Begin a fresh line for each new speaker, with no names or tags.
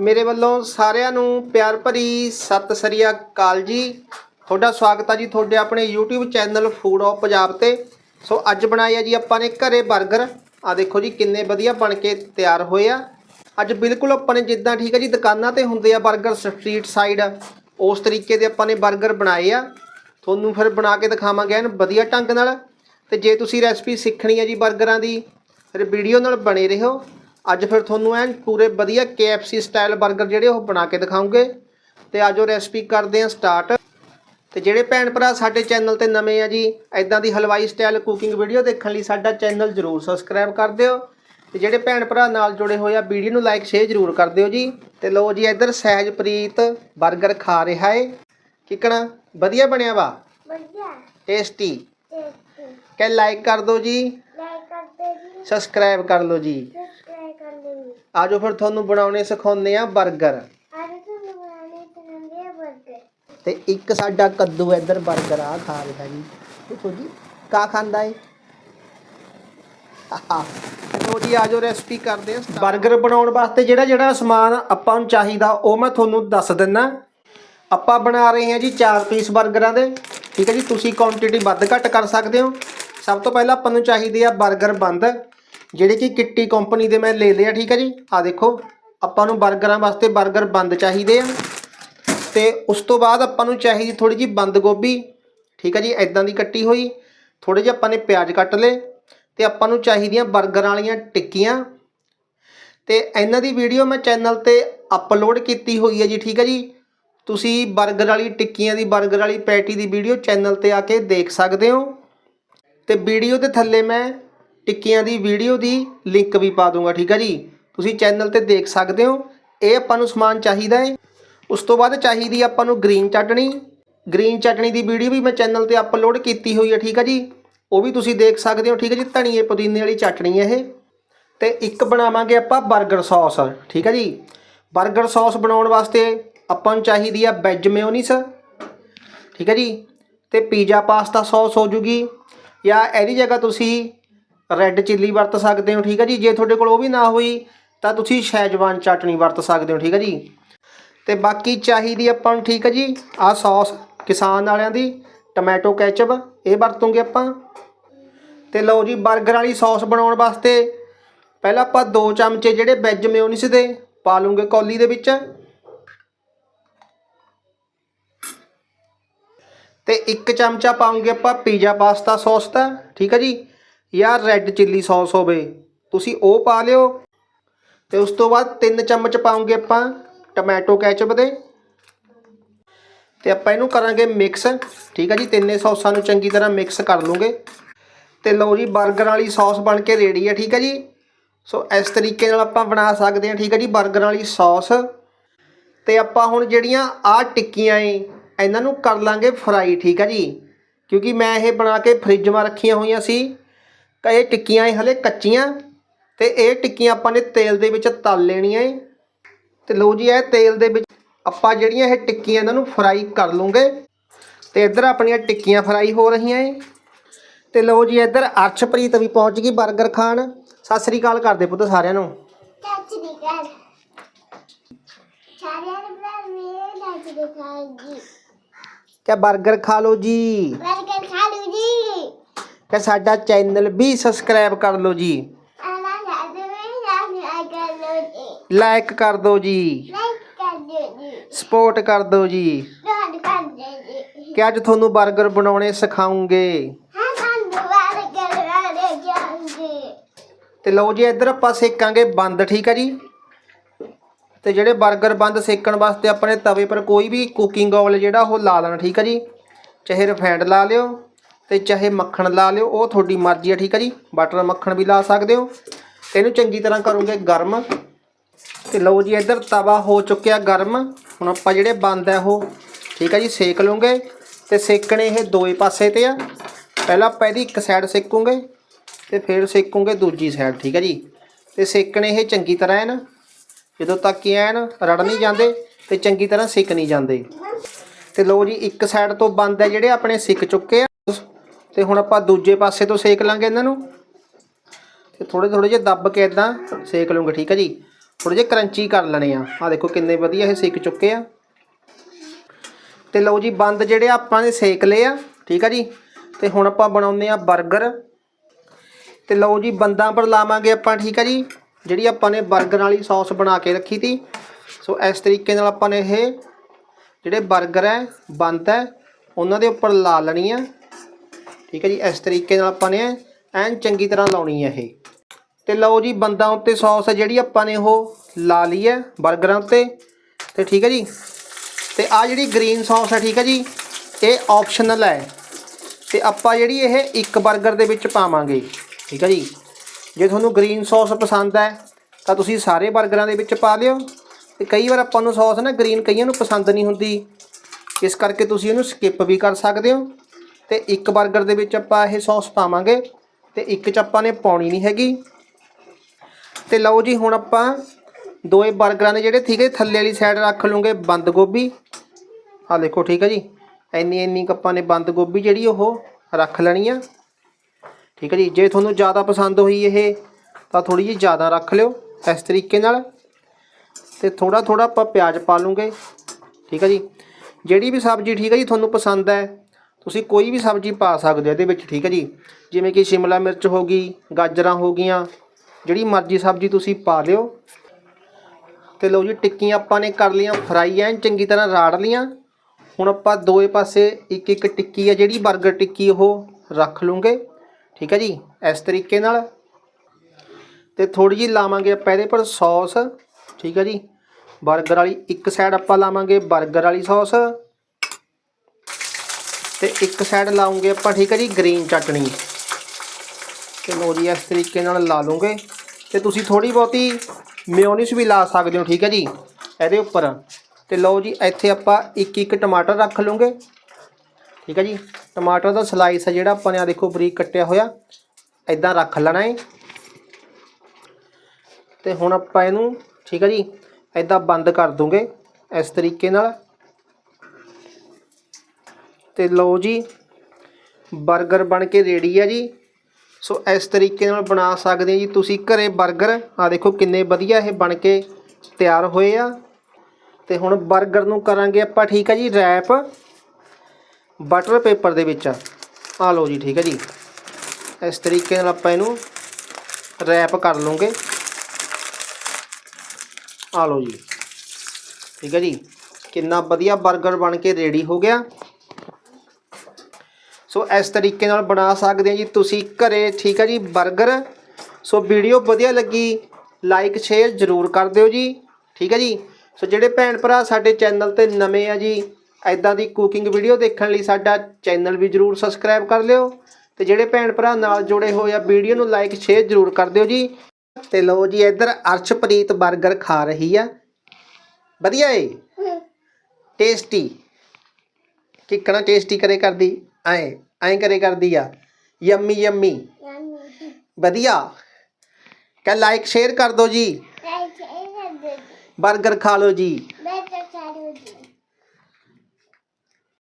ਮੇਰੇ ਵੱਲੋਂ ਸਾਰਿਆਂ ਨੂੰ ਪਿਆਰ ਭਰੀ ਸਤਿ ਸ੍ਰੀ ਅਕਾਲ ਜੀ। ਤੁਹਾਡਾ ਸਵਾਗਤ ਆ ਜੀ ਤੁਹਾਡੇ ਆਪਣੇ YouTube channel food of Punjab ਤੇ। ਸੋ ਅੱਜ ਬਣਾਏ ਆ ਜੀ ਆਪਾਂ ਨੇ ਘਰੇ 버ਗਰ ਆ ਦੇਖੋ ਜੀ ਕਿੰਨੇ ਵਧੀਆ ਬਣ ਕੇ ਤਿਆਰ ਹੋਏ ਆ। ਅੱਜ ਬਿਲਕੁਲ ਆਪਾਂ ਨੇ ਜਿੱਦਾਂ ਠੀਕ ਆ ਜੀ ਦੁਕਾਨਾਂ ਤੇ ਹੁੰਦੇ ਆ 버ਗਰ ਸਟਰੀਟ ਸਾਈਡ। ਉਸ ਤਰੀਕੇ ਦੇ ਆਪਾਂ ਨੇ 버ਗਰ ਬਣਾਏ ਆ। ਤੁਹਾਨੂੰ ਫਿਰ ਬਣਾ ਕੇ ਦਿਖਾਵਾਂਗੇ ਐਨ ਵਧੀਆ ਢੰਗ ਨਾਲ। ਤੇ ਜੇ ਤੁਸੀਂ ਰੈਸਪੀ ਸਿੱਖਣੀ ਹੈ ਜੀ 버ਗਰਾਂ ਦੀ, ਫਿਰ ਵੀਡੀਓ ਨਾਲ ਬਣੇ ਰਹੋ। ਅੱਜ ਫਿਰ ਤੁਹਾਨੂੰ ਐਨ ਪੂਰੇ ਵਧੀਆ KFC ਸਟਾਈਲ 버ਗਰ ਜਿਹੜੇ ਉਹ ਬਣਾ ਕੇ ਦਿਖਾਉਂਗੇ। ਤੇ ਆਜੋ ਰੈਸਪੀ ਕਰਦੇ ਹਾਂ ਸਟਾਰਟ ਤੇ ਜਿਹੜੇ ਭੈਣ ਭਰਾ ਸਾਡੇ ਚੈਨਲ ਤੇ ਨਵੇਂ ਆ ਜੀ ਐਦਾਂ ਦੀ ਹਲਵਾਈ ਸਟਾਈਲ ਕੁਕਿੰਗ ਵੀਡੀਓ ਦੇਖਣ ਲਈ ਸਾਡਾ ਚੈਨਲ ਜਰੂਰ ਸਬਸਕ੍ਰਾਈਬ ਕਰ ਦਿਓ। ਤੇ ਜਿਹੜੇ ਭੈਣ ਭਰਾ ਨਾਲ ਜੁੜੇ ਹੋਏ ਆ ਵੀਡੀਓ ਨੂੰ ਲਾਈਕ ਸ਼ੇਅਰ ਜਰੂਰ ਕਰ ਦਿਓ ਜੀ। ਤੇ ਲੋ ਜੀ ਇੱਧਰ ਸਹਿਜਪ੍ਰੀਤ 버ਗਰ ਖਾ ਰਿਹਾ ਏ। ਕਿਕਣਾ ਵਧੀਆ ਬਣਿਆ ਵਾ?
ਵਧੀਆ।
ਟੇਸਟੀ
ਟੇਸਟੀ
ਕਹ ਲਾਈਕ ਕਰ ਦਿਓ ਜੀ।
ਲਾਈਕ ਕਰਦੇ ਜੀ।
ਸਬਸਕ੍ਰਾਈਬ ਕਰ ਲਓ ਜੀ।
ਮੈਂ ਕਰ
ਆਜੋ ਫਿਰ ਤੁਹਾਨੂੰ ਬਣਾਉਣੇ ਸਿਖਾਉਂਦੇ ਆ 버ਗਰ ਤੇ ਇੱਕ ਸਾਡਾ ਕੱਦੂ ਇੱਧਰ 버ਗਰ ਆ ਖਾ ਰਿਹਾ ਜੀ। ਦੇਖੋ ਜੀ ਕਾ ਖਾਂਦਾ ਏ? ਲੋ ਜੀ ਆਜੋ ਰੈਸਪੀ ਕਰਦੇ ਆ 버ਗਰ ਬਣਾਉਣ ਵਾਸਤੇ ਜਿਹੜਾ ਜਿਹੜਾ ਸਮਾਨ ਆਪਾਂ ਨੂੰ ਚਾਹੀਦਾ ਉਹ ਮੈਂ ਤੁਹਾਨੂੰ ਦੱਸ ਦਿੰਦਾ ਆਪਾਂ ਬਣਾ ਰਹੇ ਹਾਂ ਜੀ 4 ਪੀਸ 버ਗਰਾਂ ਦੇ। ਠੀਕ ਹੈ ਜੀ ਤੁਸੀਂ ਕੁਆਂਟੀਟੀ ਵੱਧ ਘੱਟ ਕਰ ਸਕਦੇ ਹੋ। ਸਭ ਤੋਂ ਪਹਿਲਾਂ ਆਪਾਂ ਨੂੰ ਚਾਹੀਦੇ ਆ 버ਗਰ ਬੰਦ। ਜਿਹੜੇ ਕਿ ਕਿੱਟੀ ਕੰਪਨੀ ਦੇ ਮੈਂ ਲੈ ਲਿਆ, ਠੀਕ ਹੈ ਜੀ? ਆ ਦੇਖੋ, ਆਪਾਂ ਨੂੰ 버ਗਰਾਂ ਵਾਸਤੇ 버ਗਰ ਬੰਦ ਚਾਹੀਦੇ ਆ। ਤੇ ਉਸ ਤੋਂ ਬਾਅਦ ਆਪਾਂ ਨੂੰ ਚਾਹੀਦੀ ਥੋੜੀ ਜੀ ਬੰਦ ਗੋਭੀ, ਠੀਕ ਹੈ ਜੀ? ਐਦਾਂ ਦੀ ਕੱਟੀ ਹੋਈ ਥੋੜੇ ਜਿਹਾ ਆਪਾਂ ਨੇ ਪਿਆਜ਼ ਕੱਟ ਲਏ, ਤੇ ਆਪਾਂ ਨੂੰ ਚਾਹੀਦੀਆਂ 버ਗਰ ਵਾਲੀਆਂ ਟਿੱਕੀਆਂ। ਤੇ ਇਹਨਾਂ ਦੀ ਵੀਡੀਓ ਮੈਂ ਚੈਨਲ ਤੇ ਅਪਲੋਡ ਕੀਤੀ ਹੋਈ ਹੈ ਜੀ, ਠੀਕ ਹੈ ਜੀ? ਤੁਸੀਂ 버ਗਰ ਵਾਲੀ ਟਿੱਕੀਆਂ ਦੀ 버ਗਰ ਵਾਲੀ ਪੈਟੀ ਦੀ ਵੀਡੀਓ ਚੈਨਲ ਤੇ ਆ ਕੇ ਦੇਖ ਸਕਦੇ ਹੋ। ਤੇ ਵੀਡੀਓ ਦੇ ਥੱਲੇ ਮੈਂ ਟਿੱਕੀਆਂ ਦੀ ਵੀਡੀਓ ਦੀ ਲਿੰਕ ਵੀ ਪਾ ਦੂੰਗਾ, ਠੀਕ ਹੈ ਜੀ? ਤੁਸੀਂ ਚੈਨਲ ਤੇ ਦੇਖ ਸਕਦੇ ਹੋ, ਇਹ ਆਪਾਂ ਨੂੰ ਸਮਾਨ ਚਾਹੀਦਾ ਹੈ। ਉਸ ਤੋਂ ਬਾਅਦ ਚਾਹੀਦੀ ਆਪਾਂ ਨੂੰ ਗ੍ਰੀਨ ਚਟਣੀ। ਗ੍ਰੀਨ ਚਟਣੀ ਦੀ ਵੀਡੀਓ ਵੀ ਮੈਂ ਚੈਨਲ ਤੇ ਅਪਲੋਡ ਕੀਤੀ ਹੋਈ ਹੈ ਠੀਕ ਹੈ ਜੀ? ਉਹ ਵੀ ਤੁਸੀਂ ਦੇਖ ਸਕਦੇ ਹੋ, ਠੀਕ ਹੈ ਜੀ? ਧਨੀਏ ਪੁਦੀਨੇ ਵਾਲੀ ਚਟਣੀ ਹੈ ਇਹ। ਤੇ ਇੱਕ ਬਣਾਵਾਂਗੇ ਆਪਾਂ 버ਗਰ ਸੌਸ ਠੀਕ ਹੈ ਜੀ? 버ਗਰ ਸੌਸ ਬਣਾਉਣ ਵਾਸਤੇ ਆਪਾਂ ਨੂੰ ਚਾਹੀਦੀ ਆ ਵੈਜ ਮੇਯੋਨੀਸ ਠੀਕ ਹੈ ਜੀ? ਤੇ ਪੀਜ਼ਾ ਪਾਸਤਾ ਸੌਸ ਹੋ ਜੂਗੀ। ਜਾਂ ਇਹਦੀ ਜਗ੍ਹਾ ਤੁਸੀਂ ਰੈੱਡ ਚਿੱਲੀ ਵਰਤ ਸਕਦੇ ਹੋ, ਠੀਕ ਹੈ ਜੀ? ਜੇ ਤੁਹਾਡੇ ਕੋਲ ਉਹ ਵੀ ਨਾ ਹੋਈ, ਤਾਂ ਤੁਸੀਂ ਸ਼ੈਜਵਾਨ ਚਟਣੀ ਵਰਤ ਸਕਦੇ ਹੋ, ਠੀਕ ਹੈ ਜੀ? ਤੇ ਬਾਕੀ ਚਾਹੀਦੀ ਆਪਾਂ ਨੂੰ, ਠੀਕ ਹੈ ਜੀ ਆਹ ਸੌਸ ਕਿਸਾਨ ਵਾਲਿਆਂ ਦੀ, ਟੋਮੈਟੋ ਕੈਚਅਪ, ਇਹ ਵਰਤੋਂਗੇ ਆਪਾਂ। ਤੇ ਲਓ ਜੀ 버ਗਰ ਵਾਲੀ ਸੌਸ ਬਣਾਉਣ ਵਾਸਤੇ, ਪਹਿਲਾਂ ਆਪਾਂ 2 ਚਮਚੇ ਜਿਹੜੇ ਵੈਜ ਮੇਯੋਨੀਸ ਦੇ, ਪਾ ਲੂੰਗੇ ਕੌਲੀ ਦੇ ਵਿੱਚ। ਤੇ 1 ਚਮਚਾ ਪਾਉਂਗੇ ਆਪਾਂ ਪੀਜ਼ਾ ਪਾਸਤਾ ਸੌਸ ਦਾ, ਠੀਕ ਹੈ ਜੀ? ਜਾਂ ਰੈੱਡ ਚਿੱਲੀ ਸੌਸ ਹੋਵੇ, ਤੁਸੀਂ ਉਹ ਪਾ ਲਿਓ। ਤੇ ਉਸ ਤੋਂ ਬਾਅਦ 3 ਚਮਚ ਪਾਉਂਗੇ ਆਪਾਂ ਟੋਮੈਟੋ ਕੈਚਅਪ ਦੇ। ਤੇ ਆਪਾਂ ਇਹਨੂੰ ਕਰਾਂਗੇ ਮਿਕਸ, ਠੀਕ ਆ ਜੀ, ਤਿੰਨੇ ਸੌਸਾਂ ਨੂੰ ਚੰਗੀ ਤਰ੍ਹਾਂ ਮਿਕਸ ਕਰ ਲੂੰਗੇ। ਤੇ ਲਓ ਜੀ 버ਗਰ ਵਾਲੀ ਸੌਸ ਬਣ ਕੇ ਰੈਡੀ ਹੈ ਠੀਕ ਹੈ ਜੀ। ਸੋ ਇਸ ਤਰੀਕੇ ਨਾਲ ਆਪਾਂ ਬਣਾ ਸਕਦੇ ਹਾਂ ਠੀਕ ਹੈ ਜੀ 버ਗਰ ਵਾਲੀ ਸੌਸ। ਤੇ ਆਪਾਂ ਹੁਣ ਜਿਹੜੀਆਂ ਆਹ ਟਿੱਕੀਆਂ ਏ, ਇਹਨਾਂ ਨੂੰ ਕਰ ਲਾਂਗੇ ਫਰਾਈ, ਠੀਕ ਆ ਜੀ। ਕਿਉਂਕਿ ਮੈਂ ਇਹ ਬਣਾ ਕੇ ਫ੍ਰਿਜ 'ਮਾ ਰੱਖੀਆਂ ਹੋਈਆਂ ਸੀ। ਇਹ ਟਿੱਕੀਆਂ ਇਹ ਹਲੇ ਕੱਚੀਆਂ ਤੇ ਇਹ ਟਿੱਕੀਆਂ ਆਪਾਂ ਨੇ ਤੇਲ ਦੇ ਵਿੱਚ ਤਲ ਲੈਣੀਆਂ ਏ। ਤੇ ਲੋ ਜੀ ਇਹ ਤੇਲ ਦੇ ਵਿੱਚ ਆਪਾਂ ਜਿਹੜੀਆਂ ਇਹ ਟਿੱਕੀਆਂ ਇਹਨਾਂ ਨੂੰ ਫਰਾਈ ਕਰ ਲੂਗੇ ਤੇ ਇੱਧਰ ਆਪਣੀਆਂ ਟਿੱਕੀਆਂ ਫਰਾਈ ਹੋ ਰਹੀਆਂ ਏ। ਤੇ ਲੋ ਜੀ ਇੱਧਰ ਅਰਸ਼ਪ੍ਰੀਤ ਵੀ ਪਹੁੰਚ ਗਈ 버ਗਰ ਖਾਣ। ਸਤਿ ਸ੍ਰੀ ਅਕਾਲ ਕਰਦੇ ਪੁੱਤ ਸਾਰਿਆਂ ਨੂੰ।
ਸਤਿ ਸ੍ਰੀ ਅਕਾਲ ਸਾਰਿਆਂ ਨੂੰ ਮੇਰੇ
ਖਾ ਲਓ ਜੀ। ਕਿ ਸਾਡਾ ਚੈਨਲ ਵੀ ਸਬਸਕ੍ਰਾਈਬ ਕਰ ਲਓ ਜੀ।
ਲਾਈਕ ਕਰ
ਦਿਓ ਜੀ। ਸਪੋਰਟ ਕਰ ਦਿਓ ਜੀ। ਕਿ ਅੱਜ ਤੁਹਾਨੂੰ 버ਗਰ ਬਣਾਉਣੇ ਸਿਖਾਉਂਗੇ। ਤੇ ਲਓ ਜੀ ਇੱਧਰ ਆਪਾਂ ਸੇਕਾਂਗੇ ਬੰਦ ਠੀਕ ਹੈ ਜੀ? ਤੇ ਜਿਹੜੇ 버ਗਰ ਬੰਦ ਸੇਕਣ ਵਾਸਤੇ ਆਪਣੇ ਤਵੇ ਪਰ ਕੋਈ ਵੀ ਕੁਕਿੰਗ ਆਇਲ ਜਿਹੜਾ ਉਹ ਲਾ ਲੈਣਾ ਠੀਕ ਹੈ ਜੀ? ਚਾਹੇ ਰਿਫਾਈਂਡ ਲਾ ਲਿਓ। ਤੇ ਚਾਹੇ ਮੱਖਣ ਲਾ ਲਿਓ, ਉਹ ਤੁਹਾਡੀ ਮਰਜ਼ੀ ਹੈ ਠੀਕ ਹੈ ਜੀ? ਬਟਰ ਮੱਖਣ ਵੀ ਲਾ ਸਕਦੇ ਹੋ। ਤੇ ਇਹਨੂੰ ਚੰਗੀ ਤਰ੍ਹਾਂ ਕਰੋਗੇ ਗਰਮ। ਤੇ ਲਓ ਜੀ, ਇੱਧਰ ਤਵਾ ਹੋ ਚੁੱਕਿਆ ਗਰਮ। ਹੁਣ ਆਪਾਂ ਜਿਹੜੇ ਬੰਦ ਹੈ ਉਹ, ਠੀਕ ਹੈ ਜੀ, ਸੇਕ ਲਵਾਂਗੇ। ਤੇ ਸੇਕਣੇ ਇਹ ਦੋਏ ਪਾਸੇ ਤੇ ਆ। ਪਹਿਲਾਂ ਆਪਾਂ ਇਹਦੀ ਇੱਕ ਸਾਈਡ ਸੇਕੂਗੇ ਤੇ ਫਿਰ ਸੇਕੂਗੇ ਦੂਜੀ ਸਾਈਡ ਠੀਕ ਹੈ ਜੀ? ਤੇ ਸੇਕਣੇ ਇਹ ਚੰਗੀ ਤਰ੍ਹਾਂ ਐਨ, ਜਦੋਂ ਤੱਕ ਕਿ ਐਨ ਰੜ ਨਹੀਂ ਜਾਂਦੇ ਤੇ ਚੰਗੀ ਤਰ੍ਹਾਂ ਸਿੱਕ ਨਹੀਂ ਜਾਂਦੇ। ਤੇ ਲਓ ਜੀ, ਇੱਕ ਸਾਈਡ ਤੋਂ ਬੰਦ ਹੈ ਜਿਹੜੇ ਆਪਣੇ ਸਿੱਕ ਚੁੱਕੇ ਆ। ਤੇ ਹੁਣ ਆਪਾਂ ਦੂਜੇ ਪਾਸੇ ਤੋਂ ਸੇਕ ਲਾਂਗੇ ਇਹਨਾਂ ਨੂੰ। ਤੇ ਥੋੜੇ ਥੋੜੇ ਜਿਹਾ ਦੱਬ ਕੇ ਇਦਾਂ ਸੇਕ ਲਵਾਂਗੇ ਠੀਕ ਹੈ ਜੀ? ਥੋੜੇ ਜਿਹਾ ਕਰੰਚੀ ਕਰ ਲੈਣੇ ਆ। ਆ ਦੇਖੋ ਕਿੰਨੇ ਵਧੀਆ ਇਹ ਸੇਕ ਚੁੱਕੇ ਆ। ਤੇ ਲਓ ਜੀ, ਬੰਦ ਜਿਹੜੇ ਆਪਾਂ ਨੇ ਸੇਕ ਲਏ ਆ, ਠੀਕ ਆ ਜੀ? ਤੇ ਹੁਣ ਆਪਾਂ ਬਣਾਉਂਦੇ ਆ 버ਗਰ ਤੇ ਲਓ ਜੀ, ਬੰਦਾਂ ਪਰ ਲਾਵਾਂਗੇ ਆਪਾਂ, ਠੀਕ ਆ ਜੀ? ਜਿਹੜੀ ਆਪਾਂ ਨੇ 버ਗਰ ਵਾਲੀ ਸੌਸ ਬਣਾ ਕੇ ਰੱਖੀ ਤੀ। ਸੋ ਇਸ ਤਰੀਕੇ ਨਾਲ ਆਪਾਂ ਨੇ ਇਹ ਜਿਹੜੇ 버ਗਰ ਹੈ, ਬੰਦ ਹੈ, ਉਹਨਾਂ ਦੇ ਉੱਪਰ ਲਾ ਲੈਣੀ ਆ। ਠੀਕ ਹੈ ਜੀ, ਇਸ ਤਰੀਕੇ ਨਾਲ ਆਪਾਂ ਨੇ ਐਨ ਚੰਗੀ ਤਰ੍ਹਾਂ ਲਾਉਣੀ ਹੈ ਇਹ। ਤੇ ਲਓ ਜੀ, ਬੰਦਾਂ ਉੱਤੇ ਸੌਸ ਹੈ ਜਿਹੜੀ ਆਪਾਂ ਨੇ ਉਹ ਲਾ ਲਈ ਹੈ 버ਗਰਾਂ ਉੱਤੇ। ਤੇ ਠੀਕ ਹੈ ਜੀ, ਤੇ ਆ ਜਿਹੜੀ ਗ੍ਰੀਨ ਸੌਸ ਹੈ, ਠੀਕ ਹੈ ਜੀ, ਇਹ ਆਪਸ਼ਨਲ ਹੈ। ਤੇ ਆਪਾਂ ਜਿਹੜੀ ਇਹ ਇੱਕ 버ਗਰ ਦੇ ਵਿੱਚ ਪਾਵਾਂਗੇ, ਠੀਕ ਹੈ ਜੀ। ਜੇ ਤੁਹਾਨੂੰ ਗ੍ਰੀਨ ਸੌਸ ਪਸੰਦ ਹੈ, ਤਾਂ ਤੁਸੀਂ ਸਾਰੇ 버ਗਰਾਂ ਦੇ ਵਿੱਚ ਪਾ ਲਿਓ। ਤੇ ਕਈ ਵਾਰ ਆਪਾਂ ਨੂੰ ਸੌਸ ਨਾ ਗ੍ਰੀਨ ਕਈਆਂ ਨੂੰ ਪਸੰਦ ਨਹੀਂ ਹੁੰਦੀ, ਇਸ ਕਰਕੇ ਤੁਸੀਂ ਇਹਨੂੰ ਸਕਿਪ ਵੀ ਕਰ ਸਕਦੇ ਹੋ। ਤੇ ਇੱਕ 버ਗਰ ਦੇ ਵਿੱਚ ਆਪਾਂ ਇਹ ਸੌਸ ਪਾਵਾਂਗੇ ਤੇ ਇੱਕ ਚ ਆਪਾਂ ਨੇ ਪਾਉਣੀ ਨਹੀਂ ਹੈਗੀ। ਤੇ ਲਓ ਜੀ, ਹੁਣ ਆਪਾਂ ਦੋਏ 버ਗਰਾਂ ਦੇ ਜਿਹੜੇ ਠੀਕ ਹੈ ਥੱਲੇ ਵਾਲੀ ਸਾਈਡ ਰੱਖ ਲੂਗੇ ਬੰਦ ਗੋਭੀ। ਆ ਦੇਖੋ, ਠੀਕ ਹੈ ਜੀ। ਇੰਨੀ ਇੰਨੀ ਕੱਪਾਂ ਨੇ ਬੰਦ ਗੋਭੀ ਜਿਹੜੀ ਉਹ ਰੱਖ ਲੈਣੀ ਆ। ਠੀਕ ਹੈ ਜੀ, ਜੇ ਤੁਹਾਨੂੰ ਜ਼ਿਆਦਾ ਪਸੰਦ ਹੋਈ ਇਹ, ਤਾਂ ਥੋੜੀ ਜਿਹੀ ਜ਼ਿਆਦਾ ਰੱਖ ਲਿਓ ਇਸ ਤਰੀਕੇ ਨਾਲ। ਤੇ ਥੋੜਾ ਥੋੜਾ ਆਪਾਂ ਪਿਆਜ਼ ਪਾ ਲੂਗੇ। ਠੀਕ ਹੈ ਜੀ। ਜਿਹੜੀ ਵੀ ਸਬਜ਼ੀ ਠੀਕ ਹੈ ਜੀ, ਤੁਹਾਨੂੰ ਪਸੰਦ ਹੈ ਤੁਸੀਂ ਕੋਈ ਵੀ ਸਬਜ਼ੀ ਪਾ ਸਕਦੇ ਹੋ ਇਹਦੇ ਵਿੱਚ, ਠੀਕ ਹੈ ਜੀ? ਜਿਵੇਂ ਕਿ ਸ਼ਿਮਲਾ ਮਿਰਚ ਹੋ ਗਈ, ਗਾਜਰਾਂ ਹੋ ਗਈਆਂ, ਜਿਹੜੀ ਮਰਜ਼ੀ ਸਬਜ਼ੀ ਤੁਸੀਂ ਪਾ ਲਿਓ। ਤੇ ਲਓ ਜੀ, ਟਿੱਕੀਆਂ ਆਪਾਂ ਨੇ ਕਰ ਲਈਆਂ, ਫਰਾਈ ਐਨ ਚੰਗੀ ਤਰ੍ਹਾਂ ਰਾੜ ਲਈਆਂ। ਹੁਣ ਆਪਾਂ ਦੋਏ ਪਾਸੇ ਇੱਕ ਇੱਕ ਟਿੱਕੀ ਹੈ ਜਿਹੜੀ 버ਗਰ ਟਿੱਕੀ ਉਹ ਰੱਖ ਲੂਗੇ, ਠੀਕ ਹੈ ਜੀ, ਇਸ ਤਰੀਕੇ ਨਾਲ। ਤੇ ਥੋੜੀ ਜੀ ਲਾਵਾਂਗੇ ਆਪਾਂ ਇਹਦੇ ਪਰ ਸੌਸ, ਠੀਕ ਹੈ ਜੀ। 버ਗਰ ਵਾਲੀ ਇੱਕ ਸਾਈਡ ਆਪਾਂ ਲਾਵਾਂਗੇ 버ਗਰ ਵਾਲੀ ਸੌਸ। ਤੇ ਇੱਕ ਸਾਈਡ ਲਾਉਂਗੇ ਆਪਾਂ, ਠੀਕ ਹੈ ਜੀ ਗ੍ਰੀਨ ਚਟਣੀ ਤੇ ਲਓ ਜੀ, ਇਸ ਤਰੀਕੇ ਨਾਲ ਲਾ ਲੂੰਗੇ ਤੇ ਤੁਸੀਂ ਥੋੜੀ ਬਹੁਤੀ ਮਿਓਨੀਸ ਵੀ ਲਾ ਸਕਦੇ ਹੋ, ਠੀਕ ਹੈ ਜੀ, ਇਹਦੇ ਉੱਪਰ। ਤੇ ਲਓ ਜੀ, ਇੱਥੇ ਆਪਾਂ ਇੱਕ ਇੱਕ ਟਮਾਟਰ ਰੱਖ ਲੂੰਗੇ ਠੀਕ ਹੈ ਜੀ, ਟਮਾਟਰ ਦਾ ਸਲਾਈਸ ਹੈ ਜਿਹੜਾ ਆਪਾਂ ਨੇ ਆ ਦੇਖੋ, ਬਰੀਕ ਕੱਟਿਆ ਹੋਇਆ। ਐਦਾਂ ਰੱਖ ਲੈਣਾ ਹੈ। ਤੇ ਹੁਣ ਆਪਾਂ ਇਹਨੂੰ, ਠੀਕ ਹੈ ਜੀ ਐਦਾਂ ਬੰਦ ਕਰ ਦੂੰਗੇ ਇਸ ਤਰੀਕੇ ਨਾਲ। ਤੇ ਲਓ ਜੀ 버ਗਰ ਬਣ ਕੇ ਰੇਡੀ ਆ ਜੀ। ਸੋ ਇਸ ਤਰੀਕੇ ਨਾਲ ਬਣਾ ਸਕਦੇ ਜੀ ਤੁਸੀਂ ਘਰੇ 버ਗਰ ਆ ਦੇਖੋ ਕਿੰਨੇ ਵਧੀਆ ਇਹ ਬਣ ਕੇ ਤਿਆਰ ਹੋਏ ਆ। ਤੇ ਹੁਣ 버ਗਰ ਨੂੰ ਕਰਾਂਗੇ ਆਪਾਂ, ਠੀਕ ਆ ਜੀ ਰੈਪ ਬਟਰ ਪੇਪਰ ਦੇ ਵਿੱਚ ਆ। ਲਓ ਜੀ, ਠੀਕ ਹੈ ਜੀ। ਇਸ ਤਰੀਕੇ ਨਾਲ ਆਪਾਂ ਇਹਨੂੰ ਰੈਪ ਕਰ ਲਵਾਂਗੇ। ਆ ਲਓ ਜੀ। ਠੀਕ ਹੈ ਜੀ। ਕਿੰਨਾ ਵਧੀਆ 버ਗਰ ਬਣ ਕੇ ਰੇਡੀ ਹੋ ਗਿਆ। ਸੋ ਇਸ ਤਰੀਕੇ ਨਾਲ ਬਣਾ ਸਕਦੇ ਆ ਜੀ। ਤੁਸੀਂ ਘਰੇ ਠੀਕ ਹੈ ਜੀ 버ਗਰ ਸੋ ਵੀਡੀਓ ਵਧੀਆ ਲੱਗੀ ਲਾਈਕ ਸ਼ੇਅਰ ਜ਼ਰੂਰ ਕਰ ਦਿਓ ਜੀ। ਠੀਕ ਹੈ ਜੀ। ਸੋ ਜਿਹੜੇ ਭੈਣ ਭਰਾ ਸਾਡੇ ਚੈਨਲ ਤੇ ਨਵੇਂ ਆ ਜੀ ਐਦਾਂ ਦੀ ਕੁਕਿੰਗ ਵੀਡੀਓ ਦੇਖਣ ਲਈ ਸਾਡਾ ਚੈਨਲ ਵੀ ਜ਼ਰੂਰ ਸਬਸਕ੍ਰਾਈਬ ਕਰ ਲਿਓ। ਤੇ ਜਿਹੜੇ ਭੈਣ ਭਰਾ ਨਾਲ ਜੁੜੇ ਹੋਏ ਆ ਵੀਡੀਓ ਨੂੰ ਲਾਈਕ ਸ਼ੇਅਰ ਜ਼ਰੂਰ ਕਰ ਦਿਓ ਜੀ। ਤੇ ਲਓ ਜੀ ਇੱਧਰ ਅਰਸ਼ਪ੍ਰੀਤ 버ਗਰ ਖਾ ਰਹੀ ਆ। ਵਧੀਆ ਏ। ਟੇਸਟੀ ਕਿੱਕਣਾ ਟੇਸਟੀ ਕਰੇ ਕਰਦੀ। ਐ ਐਂ ਕਰੇ ਕਰਦੀ ਆ ਯੰਮੀ ਯੰਮੀ. ਵਧੀਆ ਕਹ ਲਾਈਕ ਸ਼ੇਅਰ ਕਰ ਦਿਓ ਜੀ
Like it.
버ਗਰ ਖਾ ਲਓ ਜੀ